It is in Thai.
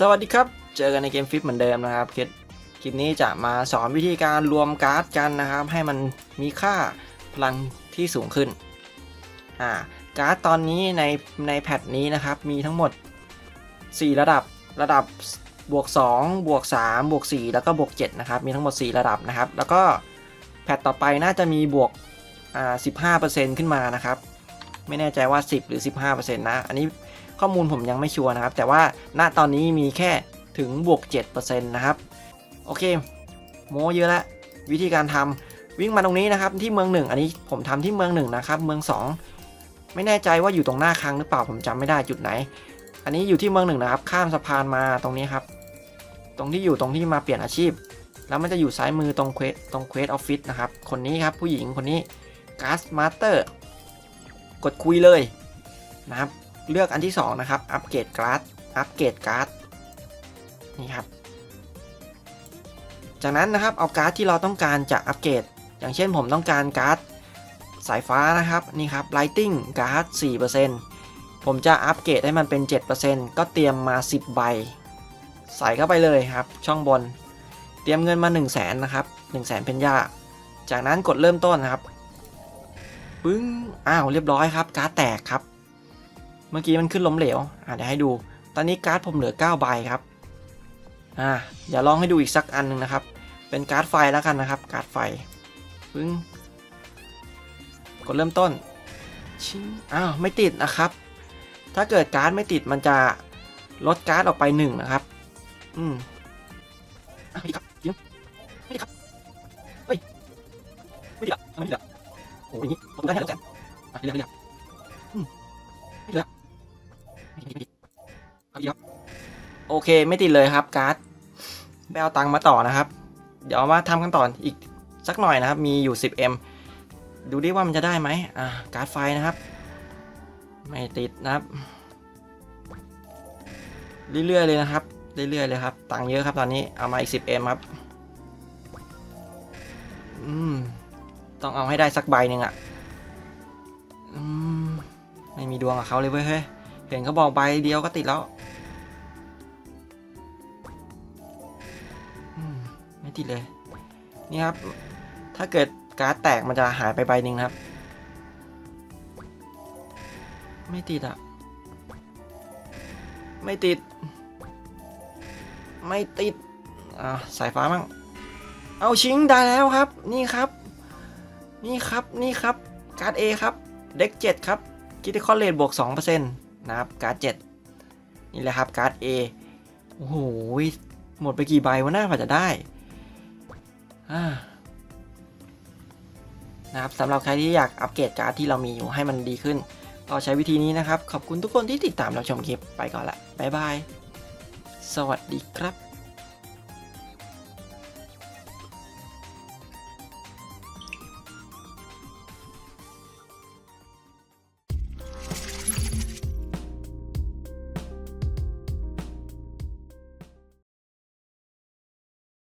สวัสดีครับ เจอกันในเกมฟิตเหมือนเดิมนะครับคลิปคลิปนี้จะมาสอนวิธีการรวมการ์ดกันนะครับ ให้มันมีค่าพลังที่สูงขึ้นอ่าการ์ดตอนนี้ในในแพทนี้นะครับ มีทั้งหมด 4 ระดับระดับบวก2บวก3บวก4แล้วก็บวก7นะครับ มีทั้งหมด 4 ระดับนะครับ แล้วก็แพทต่อไปน่าจะมีบวกอ่า15%ขึ้นมานะครับ ไม่แน่ใจว่า 10 หรือ 15%นะ อันนี้ ข้อมูลผมยังไม่ชัวร์นะครับ แต่ว่าณตอนนี้มีแค่ถึงบวก 7%นะครับ โอเค โมเยอะแล้ววิธีการทำวิ่งมาตรงนี้นะครับที่เมืองหนึ่งอันนี้ผมทำที่เมืองหนึ่งนะครับ เมือง 2 ไม่แน่ใจว่าอยู่ตรงหน้าคลังหรือเปล่าผมจำไม่ได้จุดไหน อันนี้อยู่ที่เมืองหนึ่งนะครับ ข้ามสะพานมาตรงนี้ครับ ตรงที่อยู่ตรงที่มาเปลี่ยนอาชีพ แล้วมันจะอยู่ซ้ายมือตรงเควสตรงเควสออฟฟิศนะครับ คนนี้ครับผู้หญิงคนนี้การ์ดมาสเตอร์กดคุยเลยนะครับ เลือกอันที่ 2 นะครับ อัปเกรดการ์ด อัปเกรดการ์ด นี่ครับ จากนั้นนะครับ เอาการ์ดที่เราต้องการจะอัปเกรด อย่างเช่นผมต้องการการ์ดสายฟ้านะครับ นี่ครับ Lighting การ์ด 4%ผมจะอัปเกรดให้มันเป็น 7%ก็เตรียมมา 10 ใบ ใส่เข้าไปเลยครับ ช่องบน เตรียมเงินมา 1 0 0 0 0แสนนะครับ1 0 0 0 0แสนเพนยาจากนั้นกดเริ่มต้นนะครับปึ้ง อ้าว เรียบร้อยครับ การ์ดแตกครับ มื่อกี้มันขึ้นล้มเหลวอะเดี๋ยวให้ดู ตอนนี้การ์ดผมเหลือ9ใบครับอ่าเดี๋ยวลองให้ดูอีกสักอันหนึ่งนะครับ เป็นการ์ดไฟแล้วกันนะครับ การ์ดไฟปึ้งกดเริ่มต้นชิงอ้าวไม่ติดนะครับ ถ้าเกิดการ์ดไม่ติดมันจะลดการ์ดออกไปหนึ่งนะครับ อืมไม่ติดครับจริงไม่ติดครับเฮ้ยไม่ติดอะทำไมไม่ติดอะโอ้ยอย่างนี้ผมได้แค่แล้วกันอะเรียกเรียกอืมไม่ติดอะไม่ดไม่ติดเอาดีครับ โอเคไม่ติดเลยครับการ์ดไปเอาตังค์มาต่อนะครับ เดี๋ยวมาทำกันต่ออีกสักหน่อยนะครับ มีอยู่ 10M ดูดิว่ามันจะได้ไหมอ่าการ์ดไฟนะครับ ไม่ติดนะครับ เรื่อยๆเลยนะครับ เรื่อยๆเลยครับ ตังค์เยอะครับตอนนี้ เอามาอีก 10M ครับ อืม ต้องเอาให้ได้สักใบหนึ่งอะอืม ไม่มีดวงกับเขาเลยเว้ยเฮ้ย เห็นเขาบอกใบเดียวก็ติดแล้ว ไม่ติดเลย นี่ครับ ถ้าเกิดการ์ดแตกมันจะหายไปใบหนึ่งครับ ไม่ติดอะไม่ติด ไม่ติด อ่าสายฟ้ามั่ง เอาชิงได้แล้วครับ นี่ครับ นี่ครับ นี่ครับ การ์ด A ครับ เด็ก7ครับคิติคอลเลตบวก2%นะครับการ์ด7นี่แหละครับการ์ด A โอ้โหหมดไปกี่ใบวะหน้าผ่าจะได้นะครับสำหรับใครที่อยากอัปเกรดการ์ดที่เรามีอยู่ให้มันดีขึ้น ก็ใช้วิธีนี้นะครับ ขอบคุณทุกคนที่ติดตามรับชมคลิปไปก่อนละบ๊ายบาย สวัสดีครับ